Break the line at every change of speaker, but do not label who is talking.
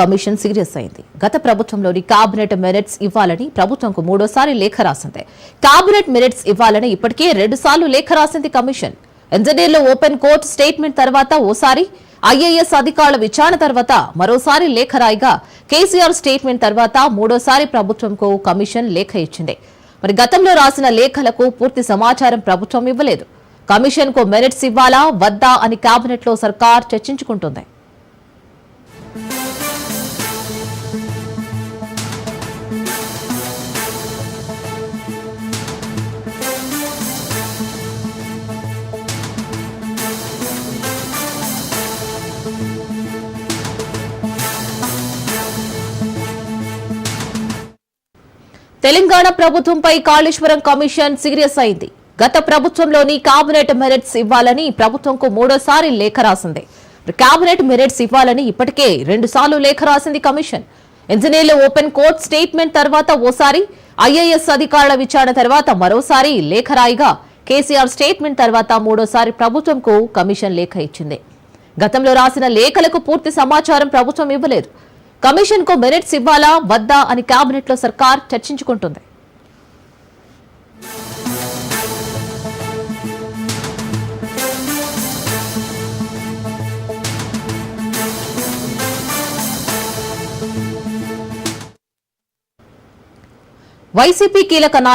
Commission serious అయింది. గత ప్రభుత్వంలోని కేబినెట్ మెరిట్స్ ఇవ్వాలని ప్రభుత్వంకు మూడోసారి లేఖ రాసింది. కేబినెట్ మెరిట్స్ ఇవ్వాలని ఇప్పటికే రెండు సార్లు లేఖ రాసింది కమిషన్. ఇంజనీర్లు ఓపెన్ కోర్టు స్టేట్మెంట్ తర్వాత ఓసారి ఐఏఎస్ అధికారుల విచారణ తర్వాత మరోసారి లేఖ రాయిగా కేసీఆర్ స్టేట్మెంట్ తర్వాత మూడోసారి ప్రభుత్వంకు కమిషన్ లేఖ ఇచ్చింది. మరి గతంలో రాసిన లేఖలకు పూర్తి సమాచారం ప్రభుత్వం ఇవ్వలేదు. కమిషన్కు మెరిట్స్ ఇవ్వాలా వద్దా అని కేబినెట్లో సర్కార్ చర్చించుకుంటుంది. తెలంగాణ ప్రభుత్వంపై కాళేశ్వరం కమిషన్ సీరియస్ అయింది. గత ప్రభుత్వంలోని కేబినెట్ మెరిట్స్ ఇవ్వాలని ప్రభుత్వంకు మూడోసారి లేఖ రాసింది. కేబినెట్ మెరిట్స్ ఇవ్వాలని ఇప్పటికే రెండుసార్లు లేఖ రాసింది కమిషన్. ఇంజనీర్లు ఓపెన్ కోర్ట్ స్టేట్మెంట్ తర్వాత ఓసారి ఐఏఎస్ అధికారుల విచారణ తర్వాత మరోసారి లేఖ రాయిగా కేసీఆర్ స్టేట్మెంట్ తర్వాత మూడోసారి ప్రభుత్వంకు కమిషన్ లేఖ ఇచ్చింది. గతంలో రాసిన లేఖలకు పూర్తి సమాచారం ప్రభుత్వం ఇవ్వలేదు. కమిషన్కు మెరిట్స్ ఇవ్వాలా వద్దా అని కేబినెట్లో సర్కార్ చర్చించుకుంటుంది. వైసీపీ కీలక